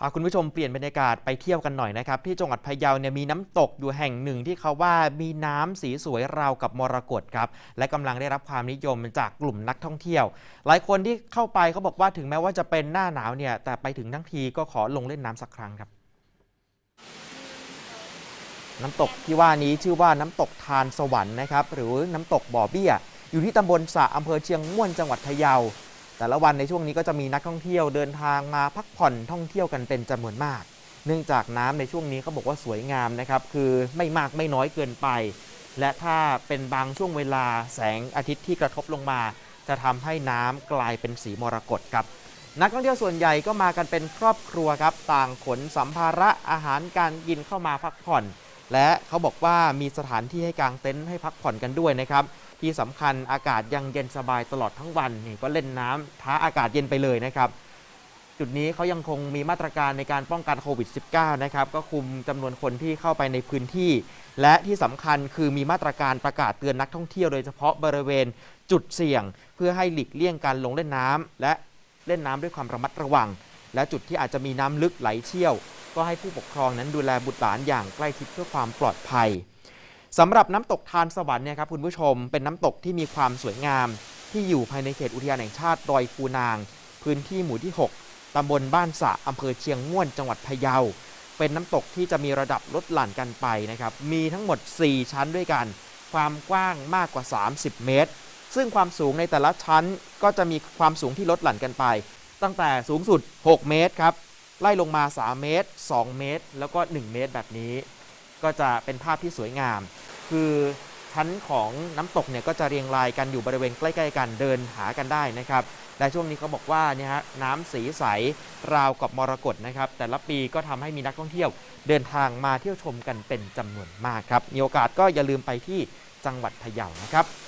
พาคุณผู้ชมเปลี่ยนบรรยากาศไปเที่ยวกันหน่อยนะครับ ที่จังหวัดพะเยาเนี่ยมีน้ำตกอยู่แห่งหนึ่งที่เขาว่ามีน้ำสีสวยราวกับมรกตครับ และกำลังได้รับความนิยมจากกลุ่มนักท่องเที่ยว หลายคนที่เข้าไปเขาบอกว่าถึงแม้ว่าจะเป็นหน้าหนาวเนี่ยแต่ไปถึงทั้งทีก็ขอลงเล่นน้ำสักครั้งครับ น้ำตกที่ว่านี้ชื่อว่าน้ำตกทานสวรรค์นะครับหรือน้ำตกบ่อเบี้ย อยู่ที่ตำบลสระอำเภอเชียงม่วนจังหวัดพะเยา แต่ละวันในช่วงนี้ก็จะมีนักท่องเที่ยวเดินทางมาพักผ่อนท่องเที่ยวกันเป็นจำนวนมาก เนื่องจากน้ำในช่วงนี้เขาบอกว่าสวยงามนะครับ คือไม่มากไม่น้อยเกินไป และถ้าเป็นบางช่วงเวลาแสงอาทิตย์ที่กระทบลงมา จะทำให้น้ำกลายเป็นสีมรกตครับ นักท่องเที่ยวส่วนใหญ่ก็มากันเป็นครอบครัวครับ ต่างขนสัมภาระอาหารการกินเข้ามาพักผ่อน และเขาบอกว่ามีสถานที่ให้กางเต็นท์ให้พักผ่อนกันด้วยนะครับ ที่สำคัญอากาศยังเย็นสบายตลอดทั้งวันนี่ก็เล่นน้ำท้าอากาศเย็นไปเลยนะครับ จุดนี้เขายังคงมีมาตรการในการป้องกันโควิด -19 นะครับก็คุมจำนวนคนที่เข้าไปในพื้นที่ และที่สำคัญคือมีมาตรการประกาศเตือนนักท่องเที่ยวโดยเฉพาะบริเวณจุดเสี่ยง เพื่อให้หลีกเลี่ยงการลงเล่นน้ำและเล่นน้ำด้วยความระมัดระวัง และจุดที่อาจจะมีน้ำลึกไหลเชี่ยว ก็ให้ผู้ปกครองนั้นดูแลบุตรหลานอย่างใกล้ชิดเพื่อความปลอดภัย สำหรับน้ำตกทานสวรรค์เนี่ยครับคุณผู้ชม เป็นน้ำตกที่มีความสวยงาม ที่อยู่ภายในเขตอุทยานแห่งชาติดอยคูนาง พื้นที่หมู่ที่ 6 ตำบลบ้านสะอำเภอเชียงม่วนจังหวัดพะเยา เป็นน้ำตกที่จะมีระดับลดหลั่นกันไปนะครับ มีทั้งหมด 4 ชั้นด้วยกัน ความกว้างมากกว่า 30 เมตร ซึ่งความสูงในแต่ละชั้นก็จะมีความสูงที่ลดหลั่นกันไป ตั้งแต่สูงสุด 6 เมตรครับ ไล่ลงมา 3 เมตร 2 เมตร แล้วก็ 1 เมตรแบบนี้ ก็จะเป็นภาพที่สวยงาม คือชั้นของน้ำตกเนี่ยก็จะเรียงรายกันอยู่บริเวณใกล้ ๆ กันเดินหากันได้นะครับและช่วงนี้เขาบอกว่าเนี่ยฮะน้ำสีใสราวกับมรกตนะครับ แต่ละปีก็ทำให้มีนักท่องเที่ยวเดินทางมาเที่ยวชมกันเป็นจำนวนมากครับมีโอกาสก็อย่าลืมไปที่จังหวัดพะเยานะครับ